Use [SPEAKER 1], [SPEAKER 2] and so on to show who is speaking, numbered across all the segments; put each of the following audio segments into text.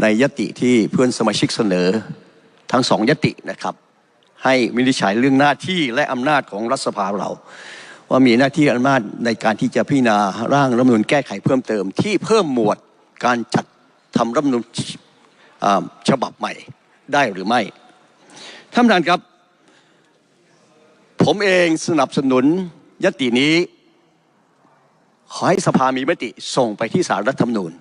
[SPEAKER 1] ในยติที่เพื่อนสมาชิกเสนอทั้งสองยตินะครับ ให้วินิจฉัยเรื่องหน้าที่และอำนาจของรัฐสภาเรา ว่ามีหน้าที่อำนาจในการที่จะพิจารณาร่างรัฐมนูญแก้ไขเพิ่มเติม ที่เพิ่มหมวดการจัดทำรัฐมนูญอ่าฉบับใหม่ได้หรือไม่ท่านประธานครับ ผมเองสนับสนุนยตินี้ ขอให้สภามีมติส่งไปที่สารรัฐธรรมนูญ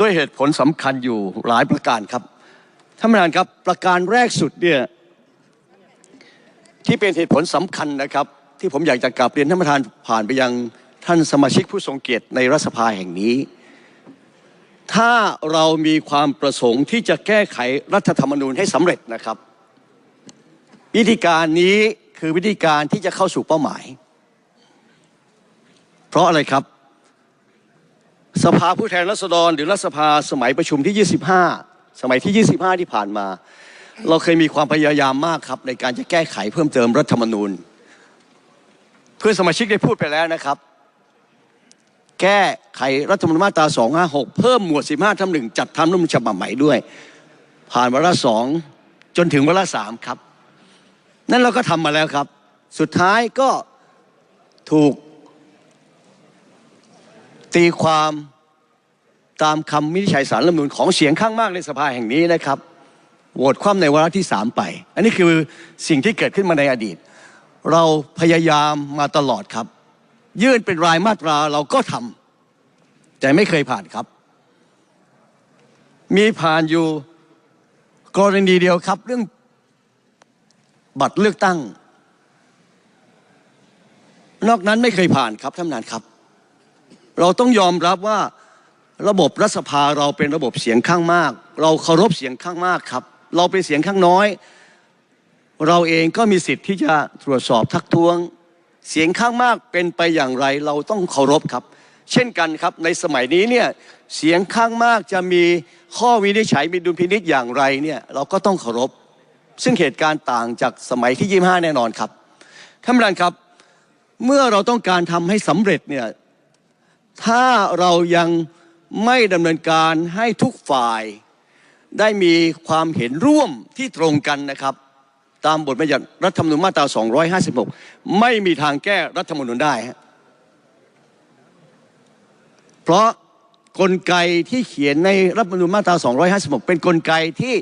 [SPEAKER 1] ด้วยเหตุผลสำคัญอยู่หลายประการครับท่านประธานครับประการแรกสุดเนี่ยที่เป็นเหตุผลสำคัญนะครับ ที่ผมอยากจะกลับเรียนท่านประธานผ่านไปยังท่านสมาชิกผู้ทรงเกียรติในรัฐสภาแห่งนี้ ถ้าเรามีความประสงค์ที่จะแก้ไขรัฐธรรมนูญให้สำเร็จนะครับ วิธีการนี้คือวิธีการที่จะเข้าสู่เป้าหมาย เพราะอะไรครับ สภาผู้แทนราษฎร หรือรัฐสภาสมัยประชุมที่ 25 สมัยที่ 25 ที่ผ่านมา เราเคยมีความพยายามมากครับ ในการจะแก้ไขเพิ่มเติมรัฐธรรมนูญ เพื่อนสมาชิกได้พูดไปแล้วนะครับ แก้ไขรัฐธรรมนูญมาตรา 256 เพิ่มหมวด 15ทับหนึ่งจัดทำรัฐธรรมนูญฉบับใหม่ด้วย ผ่านวาระสองจนถึงวาระสามครับ นั่นเราก็ทำมาแล้วครับ สุดท้ายก็ถูก ตีความตามคำวินิจฉัยสารรัฐธรรมนูญของเสียงข้างมากในสภาแห่งนี้นะครับโหวตคว่ำในวาระที่สามไป อันนี้คือสิ่งที่เกิดขึ้นมาในอดีต เราพยายามมาตลอดครับ ยื่นเป็นรายมาตราเราก็ทำแต่ไม่เคยผ่านครับ มีผ่านอยู่กรณีเดียวครับ เรื่องบัตรเลือกตั้ง นอกนั้นไม่เคยผ่านครับท่านประธานครับ เราต้องยอมรับว่าระบบรัฐสภาเราเป็นระบบเสียงข้างมาก เราเคารพเสียงข้างมากครับ เราเป็นเสียงข้างน้อย เราเองก็มีสิทธิ์ที่จะตรวจสอบทักท้วง เสียงข้างมากเป็นไปอย่างไร เราต้องเคารพครับ เช่นกันครับในสมัยนี้เนี่ยเสียงข้างมากจะมีข้อวินิจฉัยมีดุลพินิจอย่างไรเนี่ยเราก็ต้องเคารพ ซึ่งเหตุการณ์ต่างจากสมัยที่25แน่นอนครับท่านประธานครับ เมื่อเราต้องการทำให้สำเร็จเนี่ย ถ้าเรายังไม่ดำเนินการให้ทุกฝ่ายได้มีความเห็นร่วมที่ตรงกันนะครับ ตามบทบัญญัติรัฐธรรมนูญมาตรา 256 ไม่มีทางแก้รัฐธรรมนูญได้ เพราะกลไกที่เขียนในรัฐธรรมนูญมาตรา 256 เป็นกลไกที่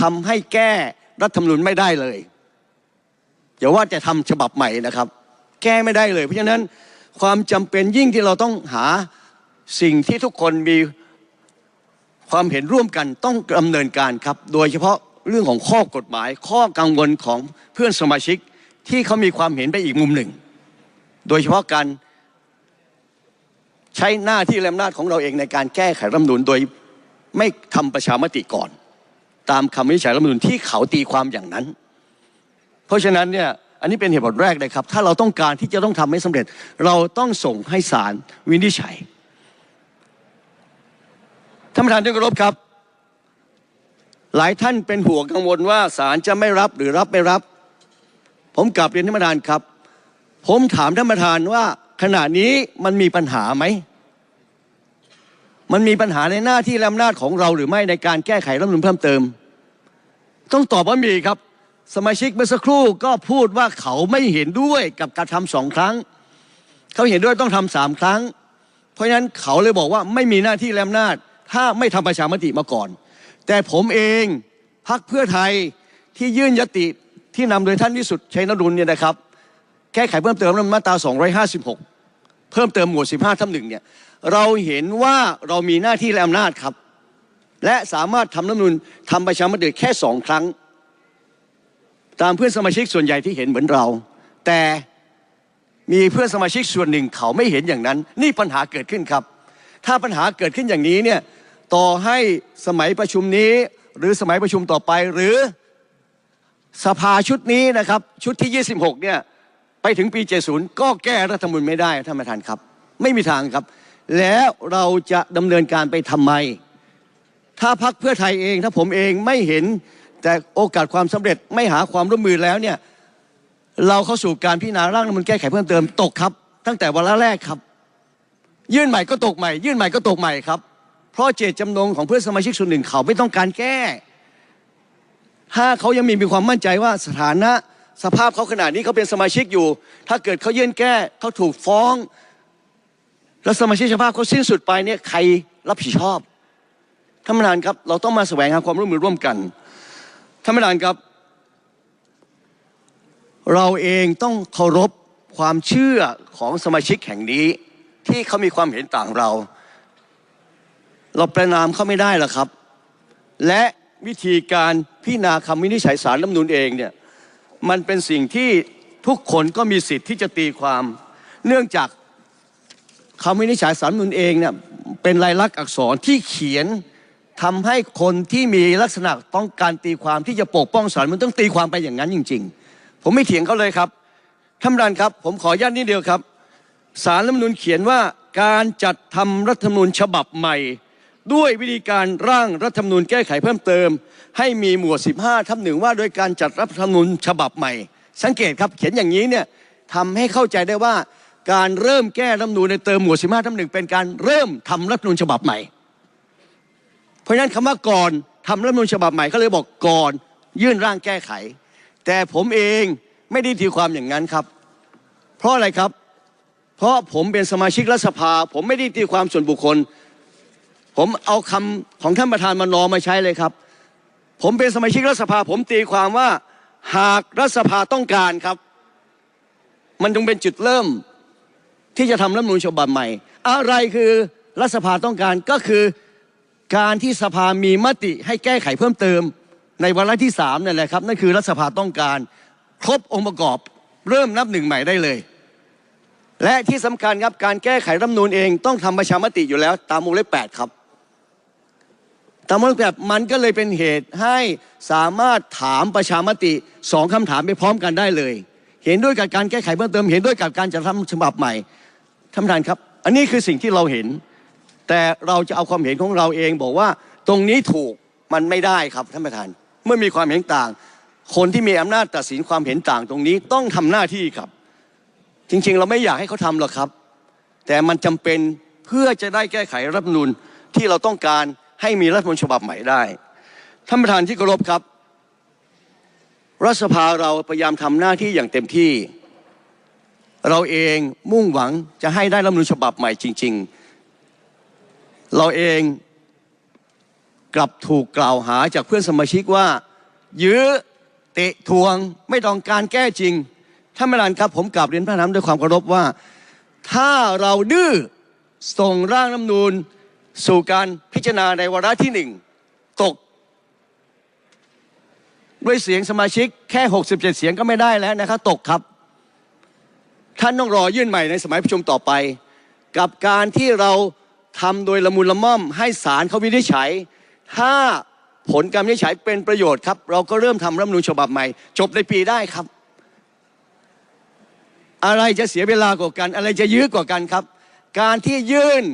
[SPEAKER 1] ทำให้แก้รัฐธรรมนูญไม่ได้เลยอย่าว่าจะทำฉบับใหม่นะครับ แก้ไม่ได้เลย เพราะฉะนั้น ความจำเป็นยิ่งที่เราต้องหาสิ่งที่ทุกคนมีความเห็นร่วมกันต้องดำเนินการครับ โดยเฉพาะเรื่องของข้อกฎหมาย ข้อกังวลของเพื่อนสมาชิกที่เขามีความเห็นไปอีกมุมหนึ่ง โดยเฉพาะการใช้หน้าที่และอำนาจของเราเองในการแก้ไขรัฐมนูญโดยไม่ทำประชามติก่อน ตามคำวินิจฉัยรัฐมนูญที่เขาตีความอย่างนั้น เพราะฉะนั้นเนี่ย อันนี้เป็นเหตุผลแรกเลยครับ ถ้าเราต้องการที่จะต้องทำให้สำเร็จ เราต้องส่งให้ศาลวินิจฉัยท่านประธานที่เคารพครับ หลายท่านเป็นห่วงกังวลว่าศาลจะไม่รับหรือรับไม่รับ ผมกลับเรียนท่านประธานครับ ผมถามท่านประธานว่าขณะนี้มันมีปัญหาไหมมันมีปัญหาในหน้าที่และอำนาจของเราหรือไม่ในการแก้ไขรัฐมนูญเพิ่มเติม ต้องตอบว่ามีครับ สมาชิกเมื่อสักครู่ก็พูดว่าเขาไม่เห็นด้วยกับการทำสองครั้ง เขาเห็นด้วยต้องทำสามครั้ง เพราะฉะนั้นเขาเลยบอกว่าไม่มีหน้าที่และอำนาจ ถ้าไม่ทำประชามติมาก่อน แต่ผมเองพักเพื่อไทยที่ยื่นยติที่นำโดยท่านวิสุทธิ์ชัยนรุนเนี่ยนะครับ แก้ไขเพิ่มเติมรัฐธรรมาตรา 256 เพิ่มเติมหมวด 15ทับหนึ่งเนี่ยเราเห็นว่าเรามีหน้าที่และอำนาจครับ และสามารถทำรัฐมนูญทำประชามติแค่สองครั้ง เพื่อนสมาชิกส่วนใหญ่ที่เห็นเหมือนเรา แต่มีเพื่อนสมาชิกส่วนหนึ่งเขาไม่เห็นอย่างนั้น นี่ปัญหาเกิดขึ้นครับ ถ้าปัญหาเกิดขึ้นอย่างนี้เนี่ยต่อให้สมัยประชุมนี้ หรือสมัยประชุมต่อไปหรือสภาชุดนี้นะครับ ชุดที่ 26 เนี่ยไปถึงปี 70 ก็แก้รัฐธรรมนูญไม่ได้ท่านประธานครับ ไม่มีทางครับ แล้วเราจะดำเนินการไปทำไม ถ้าพักเพื่อไทยเองถ้าผมเองไม่เห็น แต่โอกาสความสำเร็จไม่หาความร่วมมือแล้วเนี่ยเราเข้าสู่การพิจารณาร่างรัฐมนูญแก้ไขเพิ่มเติมตกครับ ตั้งแต่วาระแรกครับ ยื่นใหม่ก็ตกใหม่ ยื่นใหม่ก็ตกใหม่ครับเพเพราะเจตจำนงของเพื่อนสมาชิกส่วนหนึ่งเขาไม่ต้องการแก้ ถ้าเขายังมีมีความมั่นใจว่าสถานะสภาพเขาขนาดนี้เขาเป็นสมาชิกอยู่ ถ้าเกิดเขายื่นแก้เขาถูกฟ้อง แล้วสมาชิกสภาพเขาสิ้นสุดไปเนี่ยใครรับผิดชอบท่านประธานครับ เราต้องมาแสวงหาความร่วมมือร่วมกัน ท่านประธานครับ เราเองต้องเคารพความเชื่อของสมาชิกแห่งนี้ ที่เขามีความเห็นต่างเรา เราประนามเขาไม่ได้หรอกครับ และวิธีการพิจารณาคำวินิจฉัยสารรัฐมนูญเองเนี่ยมันเป็นสิ่งที่ทุกคนก็มีสิทธิ์ที่จะตีความ เนื่องจากคำวินิจฉัยสารรัฐมนูญเองเนี่ยเป็นลายลักษณ์อักษรที่เขียน ทำให้คนที่มีลักษณะต้องการตีความที่จะปกป้องสารรันต้องตีความไปอย่างนั้นจริง ๆ ผมไม่เถียงเขาเลยครับท่านประธานครับ ผมขออนุญาตนิดเดียวครับ สารรัฐมนูญเขียนว่าการจัดทำรัฐธรรมนูญฉบับใหม่ ด้วยวิธีการร่างรัฐธรรมนูญแก้ไขเพิ่มเติม ให้มีหมวด 15ทับหนึ่งว่าโดยการจัดรัฐธรรมนูญฉบับใหม่ สังเกตครับเขียนอย่างนี้เนี่ยทำให้เข้าใจได้ว่าการเริ่มแก้รัฐธรรมนูญในเติมหมวด 15ทับหนึ่งเป็นการเริ่มทำรัฐธรรมนูญฉบับใหม่ เพราะฉะนั้นคำว่าก่อนทำรัฐมนูญฉบับใหม่เขาเลยบอกก่อนยื่นร่างแก้ไข แต่ผมเองไม่ได้ตีความอย่างนั้นครับ เพราะอะไรครับ เพราะผมเป็นสมาชิกรัฐสภา ผมไม่ได้ตีความส่วนบุคคล ผมเอาคำของท่านประธานมานอมาใช้เลยครับ ผมเป็นสมาชิกรัฐสภา ผมตีความว่าหากรัฐสภาต้องการครับ มันจึงเป็นจุดเริ่มที่จะทำรัฐมนูญฉบับใหม่ อะไรคือรัฐสภาต้องการก็คือ การที่สภามีมติให้แก้ไขเพิ่มเติม ในวาระที่สามนั่นแหละครับนั่นคือรัฐสภาต้องการ ครบองค์ประกอบเริ่มนับหนึ่งใหม่ได้เลย และที่สำคัญครับการแก้ไขรัฐมนูญเองต้องทำประชามติอยู่แล้ว ตามวงเล็บแปดครับ ตามวงเล็บแปดมันก็เลยเป็นเหตุให้สามารถถามประชามติสองคำถามไปพร้อมกันได้เลย เห็นด้วยกับการแก้ไขเพิ่มเติม เห็นด้วยกับการจัดทำฉบับใหม่ท่านประธานครับ อันนี้คือสิ่งที่เราเห็น แต่เราจะเอาความเห็นของเราเองบอกว่าตรงนี้ถูกมันไม่ได้ครับท่านประธาน เมื่อมีความเห็นต่าง คนที่มีอำนาจตัดสินความเห็นต่างตรงนี้ต้องทำหน้าที่ครับ จริงๆ เราไม่อยากให้เขาทำหรอกครับ แต่มันจำเป็นเพื่อจะได้แก้ไขรัฐมนูญที่เราต้องการให้มีรัฐมนูญฉบับใหม่ได้ท่านประธานที่เคารพครับ รัฐสภาเราพยายามทำหน้าที่อย่างเต็มที่ เราเองมุ่งหวังจะให้ได้รัฐมนูญฉบับใหม่จริง ๆ เราเองกลับถูกกล่าวหาจากเพื่อนสมาชิกว่า ยื้อเตะทวงไม่ต้องการแก้จริงท่านประธานครับ ผมกลับเรียนพระน้ำด้วยความเคารพว่า ถ้าเราดื้อส่งร่างรัฐนูญสู่การพิจารณาในวาระที่หนึ่งตก ด้วยเสียงสมาชิกแค่ 67 เสียงก็ไม่ได้แล้วนะครับตกครับ ท่านต้องรอยื่นใหม่ในสมัยประชุมต่อไป กับการที่เรา ทำโดยละมุนละม่อม ให้ศาลเขาวินิจฉัย ถ้าผลการวินิจฉัยเป็นประโยชน์ครับ เราก็เริ่มทำรัฐธรรมนูญฉบับใหม่ จบในปีได้ครับ อะไรจะเสียเวลากว่ากัน อะไรจะยื้อกว่ากันครับ การที่ยื่น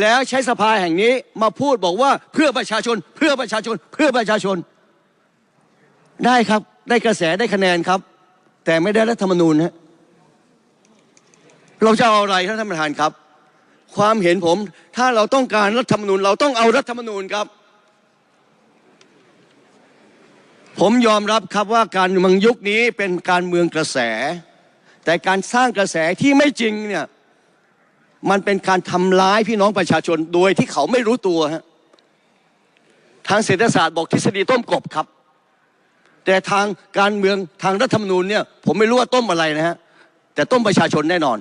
[SPEAKER 1] แล้วใช้สภาแห่งนี้มาพูดบอกว่าเพื่อประชาชน เพื่อประชาชน เพื่อประชาชน ได้ครับ ได้กระแสได้คะแนนครับ แต่ไม่ได้รัฐธรรมนูญฮะเราจะเอาอะไรครับท่านประธานครับ ความเห็นผม ถ้าเราต้องการรัฐธรรมนูญ เราต้องเอารัฐธรรมนูญครับ ผมยอมรับครับว่าการเมืองยุคนี้เป็นการเมืองกระแส แต่การสร้างกระแสที่ไม่จริงเนี่ยมันเป็นการทำร้ายพี่น้องประชาชนโดยที่เขาไม่รู้ตัวฮะทางเศรษฐศาสตร์บอกทฤษฎีต้มกบครับ แต่ทางการเมืองทางรัฐธรรมนูญเนี่ย ผมไม่รู้ว่าต้มอะไรนะฮะแต่ต้มประชาชนแน่นอน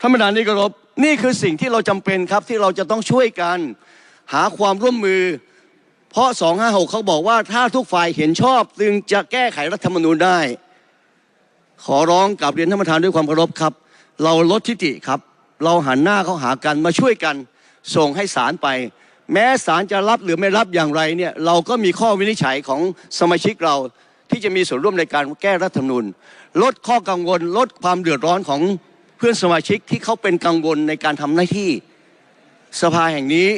[SPEAKER 1] ท่านประธานที่เคารพ นี่คือสิ่งที่เราจำเป็นครับที่เราจะต้องช่วยกันหาความร่วมมือ เพราะ 256 เขาบอกว่าถ้าทุกฝ่ายเห็นชอบจึงจะแก้ไขรัฐธรรมนูญได้ ขอร้องกับเรียนท่านประธานด้วยความเคารพครับ เราลดทิฐิครับ เราหันหน้าเข้าหากันมาช่วยกัน ส่งให้ศาลไป แม้ศาลจะรับหรือไม่รับอย่างไรเนี่ยเราก็มีข้อวินิจฉัยของสมาชิกเราที่จะมีส่วนร่วมในการแก้รัฐธรรมนูญ ลดข้อกังวล ลดความเดือดร้อนของ เพื่อนสมาชิกที่เขาเป็นกังวลในการทำหน้าที่สภาแห่งนี้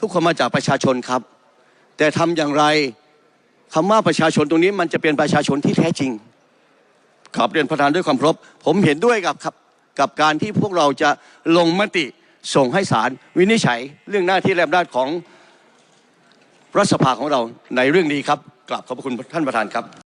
[SPEAKER 1] ทุกคนมาจากประชาชนครับ แต่ทำอย่างไรคำว่าประชาชนตรงนี้มันจะเป็นประชาชนที่แท้จริงขอบเรียนประธานด้วยความเคารพผมเห็นด้วยกับครับกับการที่พวกเราจะลงมติส่งให้ศาลวินิจฉัยเรื่องหน้าที่และอำนาจของรัฐสภาของเราในเรื่องนี้ครับกราบขอบพระคุณท่านประธานครับ